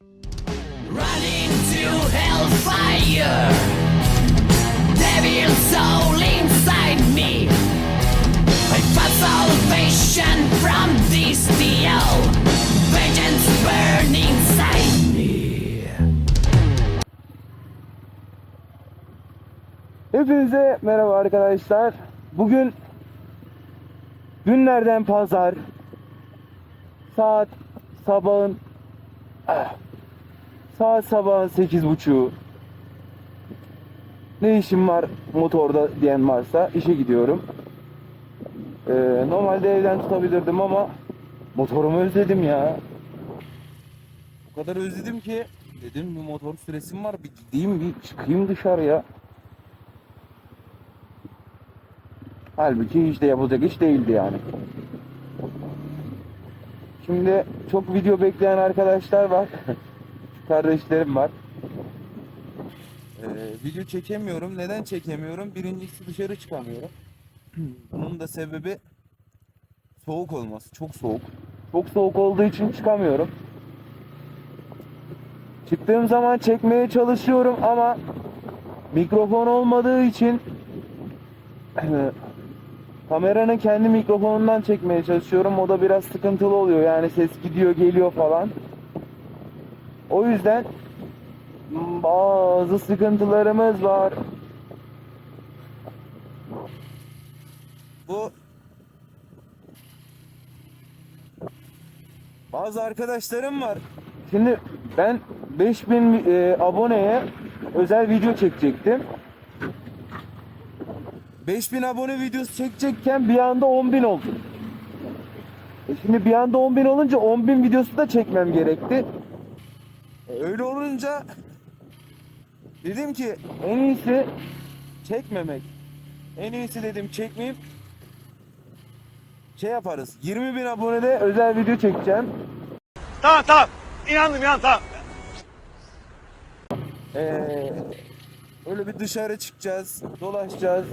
Running to hellfire. Devil soul inside me. I found salvation from this deal. Vengeance burn inside. Hepinize merhaba arkadaşlar. Bugün günlerden pazar. Saat sabahın ah, saat sabahın sekiz buçuğu. Ne işim var motorda diyen varsa işe gidiyorum. Ee, normalde evden tutabilirdim ama motorumu özledim ya. O kadar özledim ki dedim bir motor süresim var bir gideyim bir çıkayım dışarıya. Halbuki hiç de yapılacak iş değildi yani. Şimdi çok video bekleyen arkadaşlar var. Kardeşlerim var. Ee, video çekemiyorum. Neden çekemiyorum? Birincisi dışarı çıkamıyorum. Bunun da sebebi soğuk olması. Çok soğuk. Çok soğuk olduğu için çıkamıyorum. Çıktığım zaman çekmeye çalışıyorum ama mikrofon olmadığı için kameranın kendi mikrofonundan çekmeye çalışıyorum. O da biraz sıkıntılı oluyor. Yani ses gidiyor geliyor falan. O yüzden bazı sıkıntılarımız var. Bu bazı arkadaşlarım var. Şimdi ben 5000 e, aboneye özel video çekecektim. 5000 abone videosu çekecekken bir anda 10.000 oldu. E şimdi bir anda 10.000 olunca 10.000 videosu da çekmem gerekti. E öyle olunca dedim ki en iyisi çekmemek. En iyisi dedim çekmeyeyim. Şey yaparız. 20 bin abonede özel video çekeceğim. Tamam tamam. İnandım inan tamam. Ee, öyle bir dışarı çıkacağız, dolaşacağız.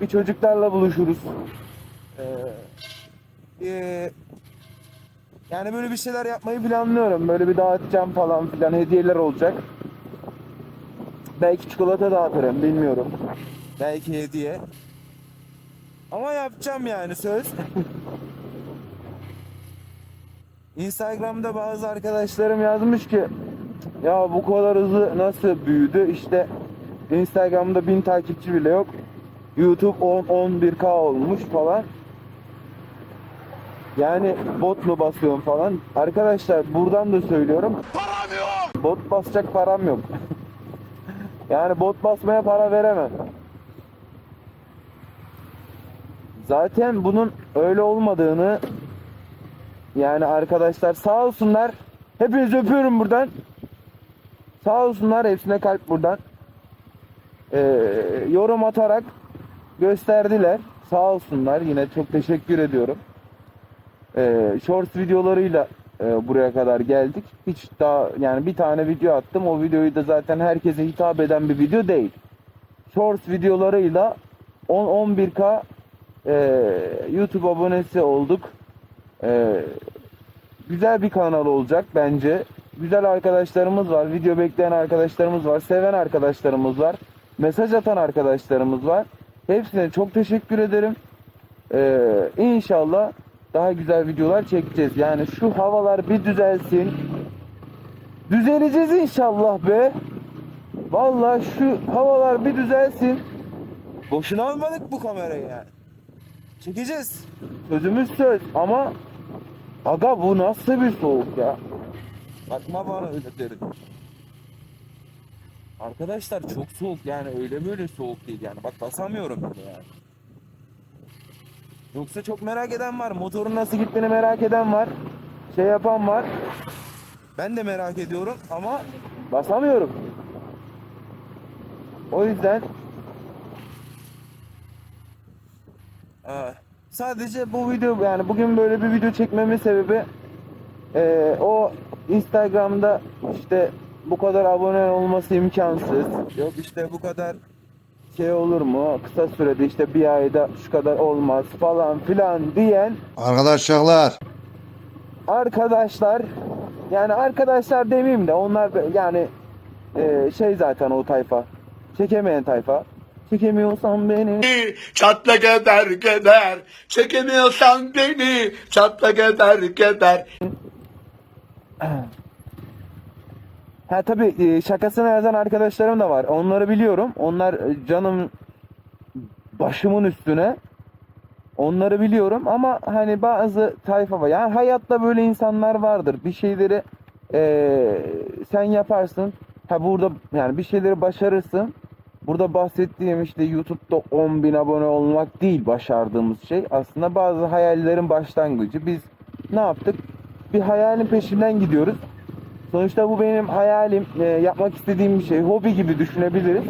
Bir çocuklarla buluşuruz. Ee, ee, yani böyle bir şeyler yapmayı planlıyorum. Böyle bir dağıtacağım falan filan hediyeler olacak. Belki çikolata dağıtırım bilmiyorum. Belki hediye. Ama yapacağım yani söz. Instagram'da bazı arkadaşlarım yazmış ki ya bu kadar hızlı nasıl büyüdü? İşte Instagram'da 1000 takipçi bile yok. YouTube 10 11k olmuş falan. Yani bot mu basıyorum falan. Arkadaşlar buradan da söylüyorum. Param yok. Bot basacak param yok. yani bot basmaya para veremem. Zaten bunun öyle olmadığını yani arkadaşlar sağ olsunlar. Hepinizi öpüyorum buradan. Sağ olsunlar hepsine kalp buradan. Ee, yorum atarak gösterdiler. Sağ olsunlar. Yine çok teşekkür ediyorum. Ee, shorts videolarıyla e, buraya kadar geldik. Hiç daha yani bir tane video attım. O videoyu da zaten herkese hitap eden bir video değil. Shorts videolarıyla 10-11k e, YouTube abonesi olduk. E, güzel bir kanal olacak bence. Güzel arkadaşlarımız var. Video bekleyen arkadaşlarımız var. Seven arkadaşlarımız var. Mesaj atan arkadaşlarımız var. Hepsine çok teşekkür ederim. Ee, inşallah daha güzel videolar çekeceğiz. Yani şu havalar bir düzelsin. Düzeleceğiz inşallah be. Vallahi şu havalar bir düzelsin. Boşuna almadık bu kamerayı yani. Çekeceğiz. Sözümüz söz ama aga bu nasıl bir soğuk ya. Bakma bana öyle derim. Arkadaşlar çok soğuk yani öyle böyle soğuk değil yani. Bak basamıyorum bile yani. Yoksa çok merak eden var. Motorun nasıl gittiğini merak eden var. Şey yapan var. Ben de merak ediyorum ama basamıyorum. O yüzden Aa, sadece bu video yani bugün böyle bir video çekmemin sebebi eee, o Instagram'da işte bu kadar abone olması imkansız. Yok işte bu kadar şey olur mu? Kısa sürede işte bir ayda şu kadar olmaz falan filan diyen Arkadaşlar arkadaşlar Yani arkadaşlar demeyeyim de onlar yani e, şey zaten o tayfa. Çekemeyen tayfa. Çekemiyorsan beni. Çatla geber geber. Çekemiyorsan beni. Çatla geber geber. Ha tabii e, şakasına yazan arkadaşlarım da var. Onları biliyorum. Onlar e, canım başımın üstüne. Onları biliyorum ama hani bazı tayfa var. Yani hayatta böyle insanlar vardır. Bir şeyleri e, sen yaparsın. Ha burada yani bir şeyleri başarırsın. Burada bahsettiğim işte YouTube'da 10 bin abone olmak değil başardığımız şey. Aslında bazı hayallerin başlangıcı. Biz ne yaptık? Bir hayalin peşinden gidiyoruz. Sonuçta bu benim hayalim, e, yapmak istediğim bir şey, hobi gibi düşünebiliriz.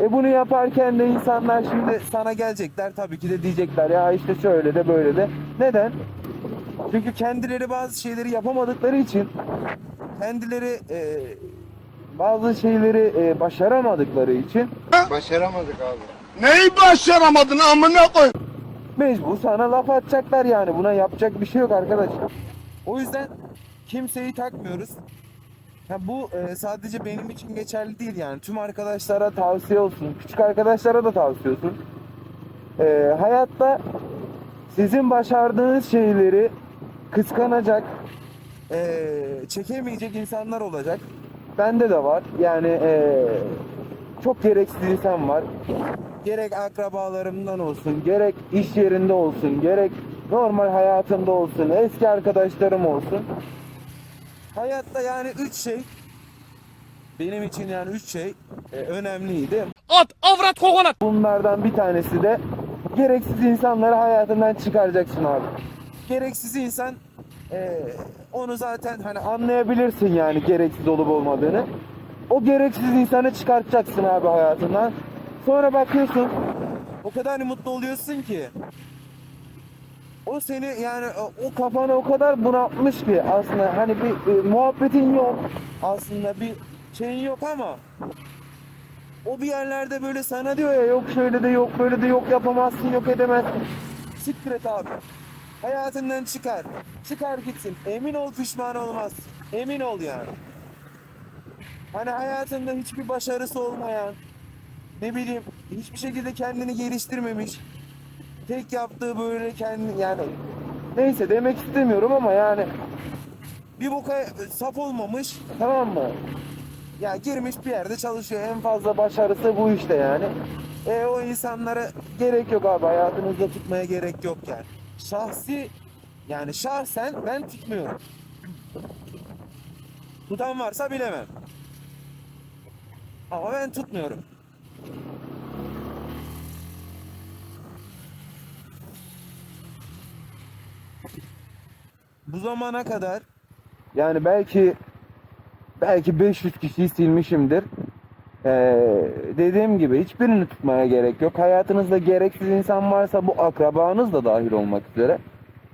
E bunu yaparken de insanlar şimdi sana gelecekler tabii ki de diyecekler ya işte şöyle de böyle de. Neden? Çünkü kendileri bazı şeyleri yapamadıkları için kendileri e, bazı şeyleri e, başaramadıkları için Başaramadık abi. Neyi başaramadın amına koy? mecbur sana laf atacaklar yani. Buna yapacak bir şey yok arkadaşlar. O yüzden kimseyi takmıyoruz. Ha, bu e, sadece benim için geçerli değil yani. Tüm arkadaşlara tavsiye olsun. Küçük arkadaşlara da tavsiye olsun. E, hayatta sizin başardığınız şeyleri kıskanacak, e, çekemeyecek insanlar olacak. Bende de var. Yani e, çok gereksiz insan var. Gerek akrabalarımdan olsun, gerek iş yerinde olsun, gerek normal hayatımda olsun, eski arkadaşlarım olsun. Hayatta yani üç şey benim için yani üç şey e, önemliydi. At avrat kokonat. Bunlardan bir tanesi de gereksiz insanları hayatından çıkaracaksın abi. Gereksiz insan e, onu zaten hani anlayabilirsin yani gereksiz olup olmadığını. O gereksiz insanı çıkartacaksın abi hayatından. Sonra bakıyorsun o kadar mutlu oluyorsun ki o seni yani o- kafana o kadar bunaltmış ki aslında hani bir e, muhabbetin yok aslında bir şeyin yok ama o bir yerlerde böyle sana diyor ya yok şöyle de yok böyle de yok yapamazsın yok edemezsin. Siktir et abi. Hayatından çıkar. Çıkar gitsin. Emin ol pişman olmaz. Emin ol yani. Hani hayatında hiçbir başarısı olmayan, ne bileyim hiçbir şekilde kendini geliştirmemiş. Tek yaptığı böyle kendi yani neyse demek istemiyorum ama yani bir boka sap olmamış tamam mı? Ya girmiş bir yerde çalışıyor. En fazla başarısı bu işte yani. E o insanlara gerek yok abi. Hayatınızda tutmaya gerek yok yani. Şahsi yani şahsen ben tutmuyorum. Tutan varsa bilemem. Ama ben tutmuyorum. Bu zamana kadar yani belki belki 500 kişiyi silmişimdir. Ee, dediğim gibi hiçbirini tutmaya gerek yok. Hayatınızda gereksiz insan varsa bu akrabanız da dahil olmak üzere.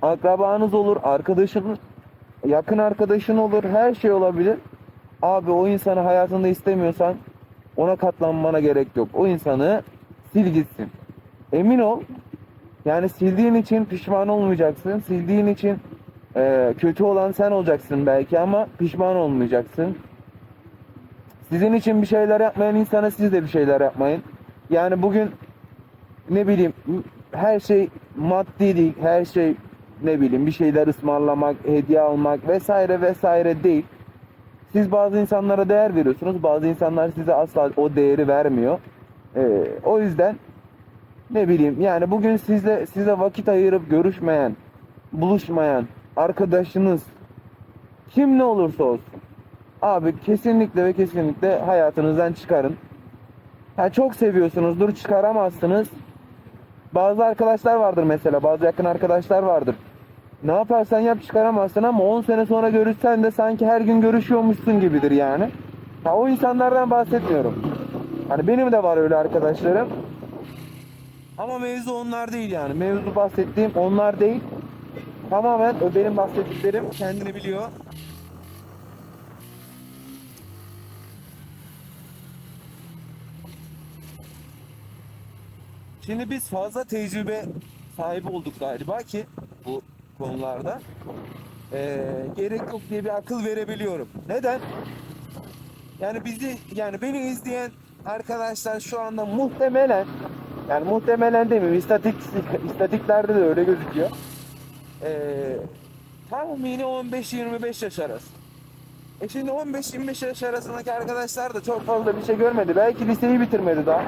Akrabanız olur, arkadaşınız, yakın arkadaşın olur, her şey olabilir. Abi o insanı hayatında istemiyorsan ona katlanmana gerek yok. O insanı sil gitsin. Emin ol. Yani sildiğin için pişman olmayacaksın. Sildiğin için e, kötü olan sen olacaksın belki ama pişman olmayacaksın. Sizin için bir şeyler yapmayan insana siz de bir şeyler yapmayın. Yani bugün ne bileyim her şey maddi değil. Her şey ne bileyim bir şeyler ısmarlamak, hediye almak vesaire vesaire değil. Siz bazı insanlara değer veriyorsunuz. Bazı insanlar size asla o değeri vermiyor. Ee, o yüzden ne bileyim yani bugün sizle size vakit ayırıp görüşmeyen, buluşmayan arkadaşınız kim ne olursa olsun abi kesinlikle ve kesinlikle hayatınızdan çıkarın. Ha çok seviyorsunuzdur çıkaramazsınız. Bazı arkadaşlar vardır mesela bazı yakın arkadaşlar vardır. Ne yaparsan yap çıkaramazsın ama 10 sene sonra görüşsen de sanki her gün görüşüyormuşsun gibidir yani. Ha o insanlardan bahsetmiyorum. Hani benim de var öyle arkadaşlarım. Ama mevzu onlar değil yani. Mevzu bahsettiğim onlar değil. Tamamen o benim bahsettiklerim kendini biliyor. Şimdi biz fazla tecrübe sahibi olduk galiba ki bu konularda. Ee, gerek yok diye bir akıl verebiliyorum. Neden? Yani bizi yani beni izleyen arkadaşlar şu anda muhtemelen yani muhtemelen demeyeyim istatik istatiklerde de öyle gözüküyor. Ee, tahmini 15-25 yaş arası. E şimdi 15-25 yaş arasındaki arkadaşlar da çok fazla bir şey görmedi. Belki liseyi bitirmedi daha.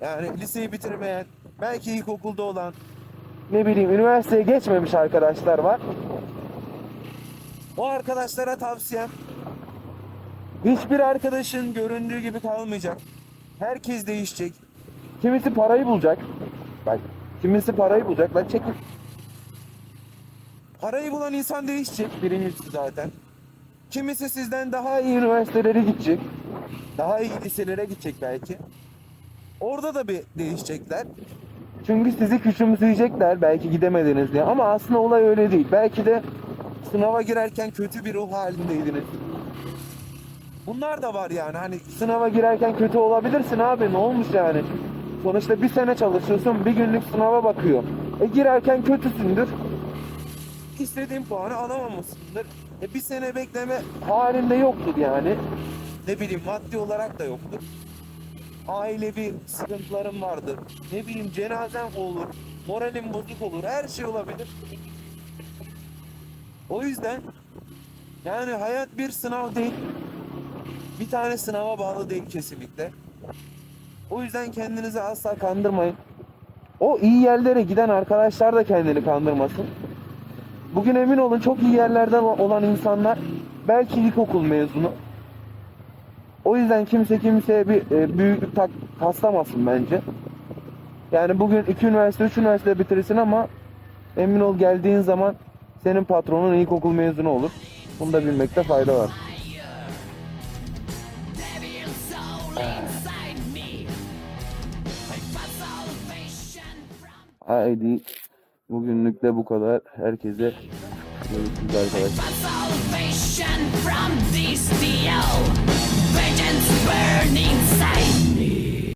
Yani liseyi bitirmeyen, belki ilkokulda olan, ne bileyim üniversiteye geçmemiş arkadaşlar var. O arkadaşlara tavsiyem hiçbir arkadaşın göründüğü gibi kalmayacak. Herkes değişecek. Kimisi parayı bulacak. Bak kimisi parayı bulacak. Lan çekil. Parayı bulan insan değişecek birincisi zaten. Kimisi sizden daha iyi üniversitelere gidecek. Daha iyi liselere gidecek belki. Orada da bir değişecekler. Çünkü sizi küçümseyecekler belki gidemediniz diye. Ama aslında olay öyle değil. Belki de sınava girerken kötü bir ruh halindeydiniz. Bunlar da var yani. Hani sınava girerken kötü olabilirsin abi. Ne olmuş yani? Sonuçta bir sene çalışıyorsun. Bir günlük sınava bakıyor. E girerken kötüsündür. İstediğin puanı alamamışsındır. E bir sene bekleme halinde yoktur yani. Ne bileyim maddi olarak da yoktur ailevi sıkıntılarım vardır. Ne bileyim cenazem olur. Moralim bozuk olur. Her şey olabilir. O yüzden yani hayat bir sınav değil. Bir tane sınava bağlı değil kesinlikle. O yüzden kendinizi asla kandırmayın. O iyi yerlere giden arkadaşlar da kendini kandırmasın. Bugün emin olun çok iyi yerlerden olan insanlar belki ilkokul mezunu. O yüzden kimse kimseye bir e, büyüklük tak, taslamasın bence. Yani bugün iki üniversite, üç üniversite bitirirsin ama emin ol geldiğin zaman senin patronun ilkokul mezunu olur. Bunu da bilmekte fayda var. Haydi Bugünlük de bu kadar. Herkese görüşürüz arkadaşlar.